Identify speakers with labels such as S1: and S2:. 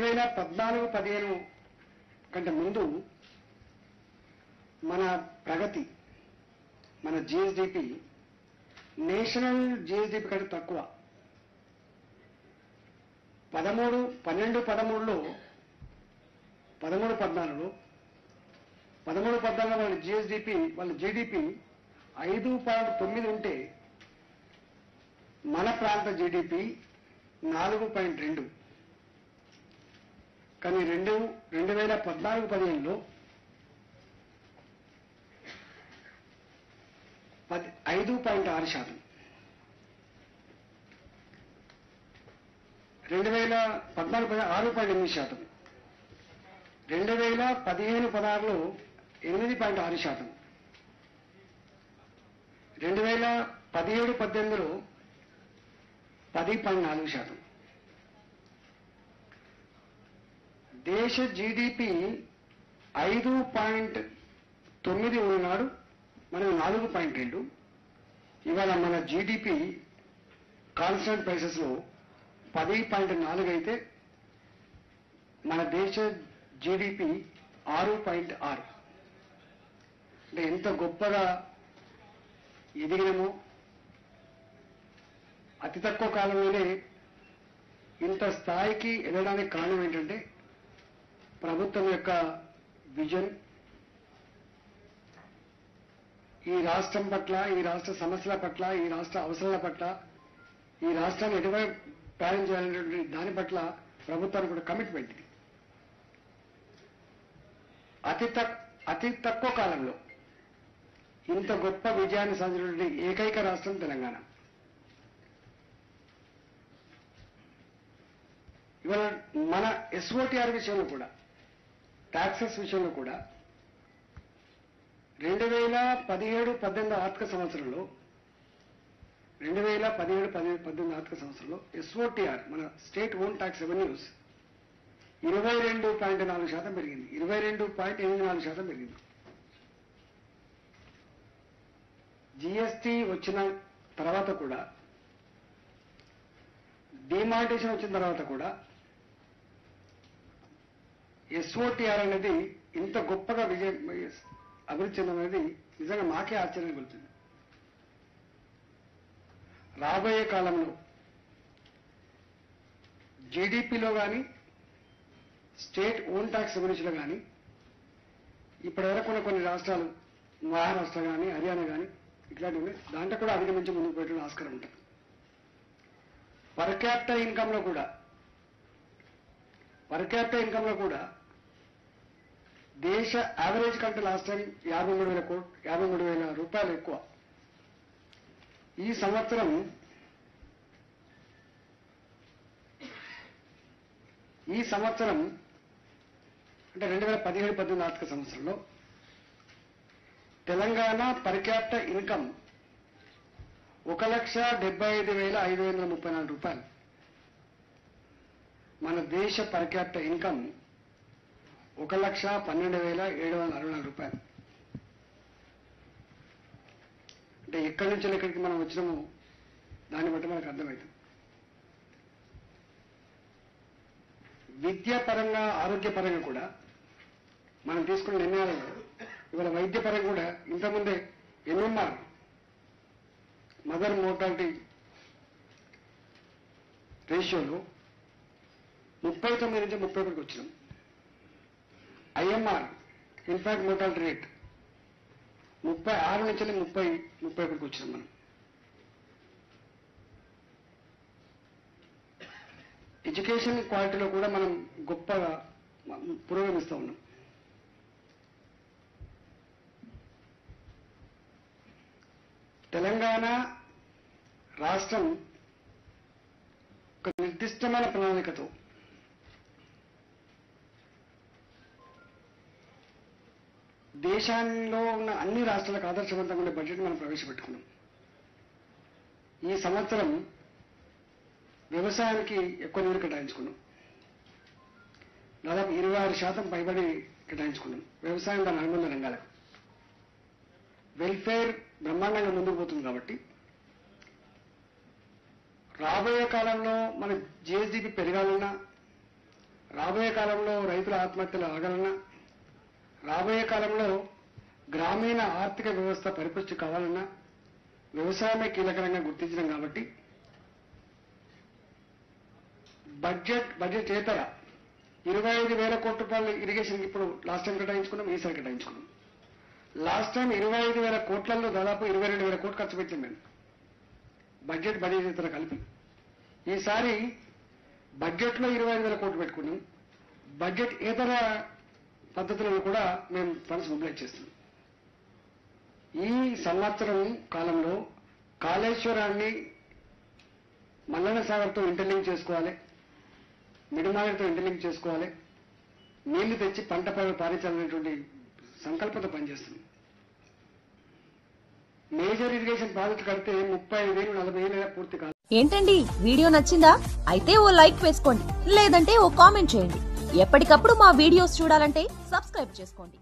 S1: వేల పద్నాలుగు పదిహేను కంటే ముందు మన ప్రగతి మన జిఎస్డిపి నేషనల్ జిఎస్డిపి కంటే తక్కువ. పదమూడు పన్నెండు పదమూడులో పదమూడు పద్నాలుగులో పదమూడు పద్నాలుగులో వాళ్ళ జిఎస్డిపి వాళ్ళ జీడిపి ఐదు పాయింట్ తొమ్మిది ఉంటే మన ప్రాంత జీడిపి నాలుగు పాయింట్ రెండు. కానీ రెండు రెండు వేల పద్నాలుగు పదిహేనులో పది ఐదు పాయింట్ ఆరు శాతం. రెండు వేల పద్నాలుగు పది ఆరు పాయింట్ ఎనిమిది శాతం. రెండు వేల పదిహేను పదహారులో ఎనిమిది పాయింట్ ఆరు శాతం. రెండు వేల పదిహేడు పద్దెనిమిదిలో పది పాయింట్ నాలుగు శాతం. దేశ జీడిపి ఐదు పాయింట్ తొమ్మిది ఉన్నాడు మనం నాలుగు పాయింట్ రెండు. ఇవాళ మన జీడిపి కాన్స్టెంట్ ప్రైసెస్లో పది పాయింట్ నాలుగు అయితే మన దేశ జీడిపి ఆరు పాయింట్ ఆరు. అంటే ఎంత గొప్పగా ఎదిగినము. అతి తక్కువ కాలంలోనే ఇంత స్థాయికి ఎదగడానికి కారణం ఏంటంటే ప్రభుత్వం యొక్క విజన్. ఈ రాష్ట్రం పట్ల ఈ రాష్ట్ర సమస్యల పట్ల ఈ రాష్ట్ర అవసరాల పట్ల ఈ రాష్ట్రాన్ని ఎటువైపు ప్రయాణం చేయాలనేటువంటి దాని పట్ల ప్రభుత్వానికి కూడా కమిట్మెంట్ ఇది. అతి అతి తక్కువ కాలంలో ఇంత గొప్ప విజయాన్ని సాధించినటువంటి ఏకైక రాష్ట్రం తెలంగాణ. ఇవాళ మన ఎస్ఓటిఆర్ విషయంలో కూడా ట్యాక్సెస్ విషయంలో కూడా రెండు వేల పదిహేడు పద్దెనిమిది ఆర్థిక సంవత్సరంలో రెండు వేల పదిహేడు పదిహేడు పద్దెనిమిది ఆర్థిక సంవత్సరంలో ఎస్ఓటిఆర్ మన స్టేట్ ఓన్ ట్యాక్స్ రెవెన్యూస్ ఇరవై రెండు పాయింట్ నాలుగు శాతం పెరిగింది. ఇరవై రెండు పాయింట్ ఎనిమిది నాలుగు శాతం పెరిగింది. జిఎస్టి వచ్చిన తర్వాత కూడా డిమానిటేషన్ వచ్చిన తర్వాత కూడా ఎస్ఓటిఆర్ అనేది ఇంత గొప్పగా విజయం అభివృద్ధి చెందడం అనేది నిజంగా మాకే ఆశ్చర్యం కలుగుతుంది రాబోయే కాలంలో జీడిపిలో కానీ స్టేట్ ఓన్ ట్యాక్స్ రెవెన్యూస్లో కానీ ఇప్పటివరకు ఉన్న కొన్ని రాష్ట్రాలు మహారాష్ట్ర కానీ హర్యానా కానీ ఇట్లాంటివి దాంట్లో కూడా అధిగమించి ముందుకు పెట్టడం ఆస్కారం ఉంటుంది. పర్ క్యాపిటల్ ఇన్కమ్లో కూడా పర్ క్యాపిటల్ ఇన్కమ్లో కూడా దేశ యావరేజ్ కంటే లాస్ట్ టైం యాభై మూడు వేల కోట్ యాభై మూడు వేల రూపాయలు ఎక్కువ. ఈ సంవత్సరం ఈ సంవత్సరం అంటే రెండు వేల పదిహేడు పద్దెనిమిది ఆర్థిక సంవత్సరంలో తెలంగాణ పర్ క్యాపిటల్ ఇన్కమ్ ఒక లక్ష డెబ్బై ఐదు వేల ఐదు వందల ముప్పై నాలుగు రూపాయలు. మన దేశ పర్ క్యాపిటల్ ఇన్కమ్ ఒక లక్ష పన్నెండు వేల ఏడు వందల అరవై నాలుగు రూపాయలు. అంటే ఎక్కడి నుంచి ఎక్కడికి మనం వచ్చినామో దాన్ని బట్టి మనకు అర్థమవుతుంది విద్యాపరంగా ఆరోగ్యపరంగా కూడా మనం తీసుకున్న నిర్ణయాలు ఇవాళ వైద్యపరంగా కూడా ఇంతకుముందే ఎన్ఎంఆర్ మదర్ మోర్టాలిటీ రేషియోలో ముప్పై తొమ్మిది నుంచి ముప్పై ఒకటికి వచ్చినాం. ఐఎంఆర్ ఇన్ఫాక్ట్ మోర్టాలిటీ రేట్ ముప్పై ఆరు నుంచి ముప్పై ముప్పై ఒకటికి వచ్చినాం మనం. ఎడ్యుకేషన్ క్వాలిటీలో కూడా మనం గొప్పగా పురోగమిస్తూ ఉన్నాం. తెలంగాణ రాష్ట్రం ఒక నిర్దిష్టమైన ప్రణాళికతో దేశంలో ఉన్న అన్ని రాష్ట్రాలకు ఆదర్శవంతంగా ఉండే బడ్జెట్ మనం ప్రవేశపెట్టుకున్నాం. ఈ సంవత్సరం వ్యవసాయానికి ఎక్కువ నీరు కేటాయించుకున్నాం. దాదాపు ఇరవై ఆరు శాతం పైబడి కేటాయించుకున్నాం. వ్యవసాయం దాని అనుబంధ రంగాలకు. వెల్ఫేర్ బ్రహ్మాండంగా ముందుకు పోతుంది కాబట్టి రాబోయే కాలంలో మన జిఎస్డిపి పెరగాలన్నా రాబోయే కాలంలో రైతుల ఆత్మహత్యలు ఆగాలన్నా రాబోయే కాలంలో గ్రామీణ ఆర్థిక వ్యవస్థ పరిపుష్టి కావాలన్నా వ్యవసాయమే కీలకరంగా గుర్తించడం కాబట్టి బడ్జెట్ బడ్జెట్ చేతర ఇరవై ఐదు వేల కోట్ల రూపాయలు ఇరిగేషన్ ఇప్పుడు లాస్ట్ టైం కేటాయించుకున్నాం ఈసారి కేటాయించుకున్నాం. లాస్ట్ టైం ఇరవై ఐదు వేల కోట్లలో దాదాపు ఇరవై రెండు వేల కోట్లు ఖర్చు పెట్టింది మేము బడ్జెట్ బడ్జెట్ ఇతర కలిపి. ఈసారి బడ్జెట్లో ఇరవై ఐదు వేల కోట్లు పెట్టుకున్నాం. బడ్జెట్ ఇతర పద్ధతులను కూడా మేము ఫండ్స్ మొబిలైజ్ చేస్తున్నాం. ఈ సంవత్సరం కాలంలో కాళేశ్వరాన్ని మల్లన సాగర్తో ఇంటర్లింక్ చేసుకోవాలి మిడిమాగర్తో ఇంటర్లింక్ చేసుకోవాలి నీళ్ళు తెచ్చి పంట పైన పారించాలనేటువంటి సంకల్పత పనిచేస్తుంది. మేజర్ ఇరిగేషన్ ప్రాజెక్ట్ కడితే ముప్పై ఐదు వేలు నలభై వేలు పూర్తి కాదు.
S2: ఏంటండి? వీడియో నచ్చిందా? అయితే ఓ లైక్ వేసుకోండి. లేదంటే ఓ కామెంట్ చేయండి. ఎప్పటికప్పుడు మా వీడియోస్ చూడాలంటే సబ్స్క్రైబ్ చేసుకోండి.